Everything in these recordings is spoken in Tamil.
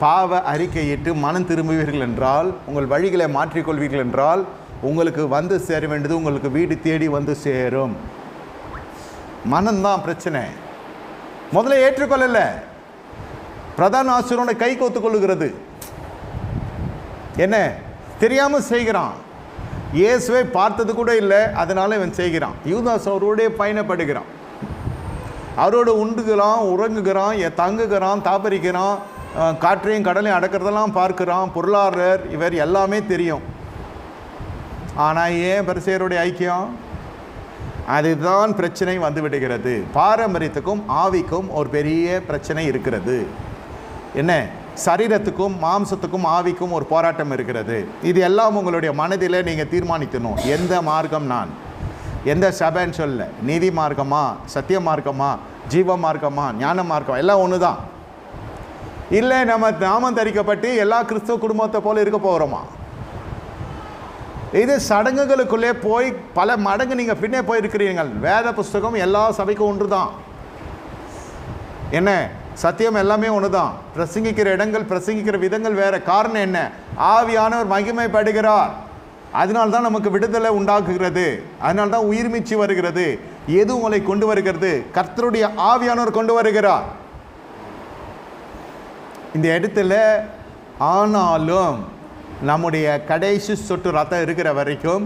பாவ அறிக்கையிட்டு மனம் திரும்புவீர்கள் என்றால் உங்கள் வழிகளை மாற்றிக்கொள்வீர்கள் என்றால் உங்களுக்கு வந்து சேர வேண்டியது உங்களுக்கு வீடு தேடி வந்து சேரும். மனம்தான் பிரச்சனை. முதல்ல ஏற்றுக்கொள்ளலை. பிரதான ஆசிரியரோட கை கோத்து கொள்ளுகிறது. என்ன? தெரியாமல் செய்கிறான். இயேசுவை பார்த்தது கூட இல்லை அதனால இவன் செய்கிறான். யூதாஸ் அவரோடே பயணப்படுகிறான். அவரோட உண்டுகிறான் உறங்குகிறான் தங்குகிறான் தாபரிக்கிறான். காற்றையும் கடலையும் அடக்கிறதெல்லாம் பார்க்குறான் பொருளாளர் இவர் எல்லாமே தெரியும். ஆனால் ஏன் பரிசேருடைய ஐக்கியம்? அதுதான் பிரச்சனை வந்து விடுகிறது பாரம்பரியத்துக்கும் ஆவிக்கும் ஒரு பெரிய பிரச்சனை இருக்கிறது. என்ன? சரீரத்துக்கும் மாம்சத்துக்கும் ஆவிக்கும் ஒரு போராட்டம் இருக்கிறது. இது எல்லாம் உங்களுடைய மனதில் நீங்கள் தீர்மானிக்கணும். எந்த மார்க்கம் நான்? எந்த சபைன்னு சொல்ல. நீதி மார்க்கமா? சத்திய மார்க்கமா? ஜீவ மார்க்கமா? ஞான மார்க்கம்? எல்லாம் ஒன்று தான் இல்லை நம்ம நாமம் தரிக்கப்பட்டு எல்லா கிறிஸ்தவ குடும்பத்தை போல இருக்க போகிறோமா இது சடங்குகளுக்குள்ளே போய் பல மடங்கு நீங்கள் பின்னே போயிருக்கிறீர்கள். வேத புஸ்தகம் எல்லா சபைக்கும் ஒன்று தான் என்ன? சத்தியம் எல்லாமே ஒன்று தான் பிரசங்கிக்கிற இடங்கள் பிரசங்கிக்கிற விதங்கள் வேறு. காரணம் என்ன? ஆவியானவர் மகிமைப்படுகிறார். அதனால தான் நமக்கு விடுதலை உண்டாக்குகிறது. அதனால தான் உயிர்மிச்சு வருகிறது. எது உங்களை கொண்டு வருகிறது? கர்த்தருடைய ஆவியானவர் கொண்டு வருகிறார். இந்த இடத்துல ஆனாலும் நம்முடைய கடைசி சொட்டு ரத்தம் இருக்கிற வரைக்கும்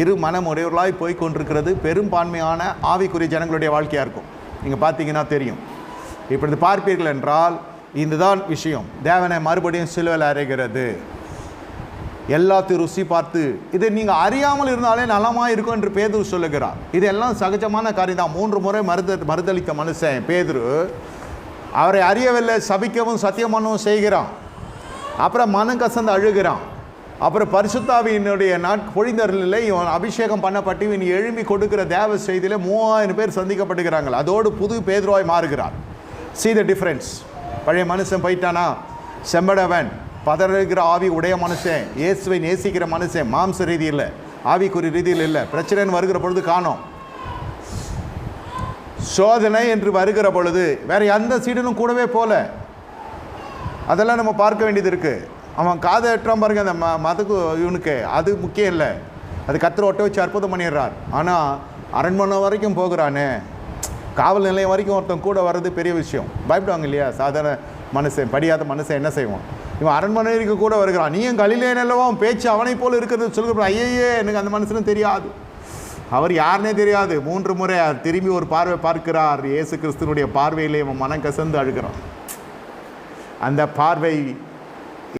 இரு மனமுடையவர்களாய் போய் கொண்டிருக்கிறது. பெரும்பான்மையான ஆவிக்குரிய ஜனங்களுடைய வாழ்க்கையாக இருக்கும். நீங்கள் பார்த்தீங்கன்னா தெரியும். இப்படி பார்ப்பீர்கள் என்றால் இதுதான் விஷயம். தேவனை மறுபடியும் சிலுவில் அறைகிறது. எல்லாத்தையும் ருசி பார்த்து இதை நீங்கள் அறியாமல் இருந்தாலே நலமாக இருக்கும் என்று பேதுரு சொல்லுகிறார். இதெல்லாம் சகஜமான காரியம் தான். மூன்று முறை மறுத மறுதளித்த மனுஷன் பேதுரு அவரை அறியவில்லை சபிக்கவும் சத்தியமானவும் செய்கிறான். அப்புறம் மனம் கசந்து அழுகிறான். அப்புறம் பரிசுத்தாவியினுடைய நாட் பொழிந்தரில் இவன் அபிஷேகம் பண்ணப்பட்டு இவன் எழும்பி கொடுக்கிற தேவ செய்தியில் மூவாயிரம் பேர் சந்திக்கப்படுகிறாங்க அதோடு புது பேதுருவாய் மாறுகிறார். சி த டிஃப்ரென்ஸ் பழைய மனுஷன் போயிட்டானா? செம்படவன் பதறுகிற ஆவி உடைய மனுஷன் இயேசுவை நேசிக்கிற மனுஷன் மாம்ச ரீதியில் ஆவிக்குரிய ரீதியில் இல்லை பிரச்சனைன்னு வருகிற பொழுது காணோம். சோதனை என்று வருகிற பொழுது வேற எந்த சீடனும் கூடவே போல. அதெல்லாம் நம்ம பார்க்க வேண்டியது இருக்கு. அவன் காதை எட்டுறான் பாருங்க அந்த ம மதக்கு இவனுக்கு. அது முக்கியம் இல்லை. அது கத்திர ஒட்ட வச்சு அற்புதம் பண்ணிடுறார். ஆனால் அரண்மனை வரைக்கும் போகிறானே. காவல் நிலையம் வரைக்கும் ஒருத்தன் கூட வர்றது பெரிய விஷயம். பயப்படுவாங்க இல்லையா? சாதாரண மனுஷன் படியாத மனுஷன் என்ன செய்வான்? இவன் அரண்மனை வரைக்கும் கூட வருகிறான். நீயும் கலிலே நல்லவா பேச்சு அவனை போல் இருக்கிறது சொல்லுங்க. ஐயே எனக்கு அந்த மனுஷனும் தெரியாது. அவர் யாருனே தெரியாது. மூன்று முறை அவர் திரும்பி ஒரு பார்வை பார்க்கிறார். இயேசு கிறிஸ்துனுடைய பார்வையிலே மனம் கசந்து அழுகிறான். அந்த பார்வை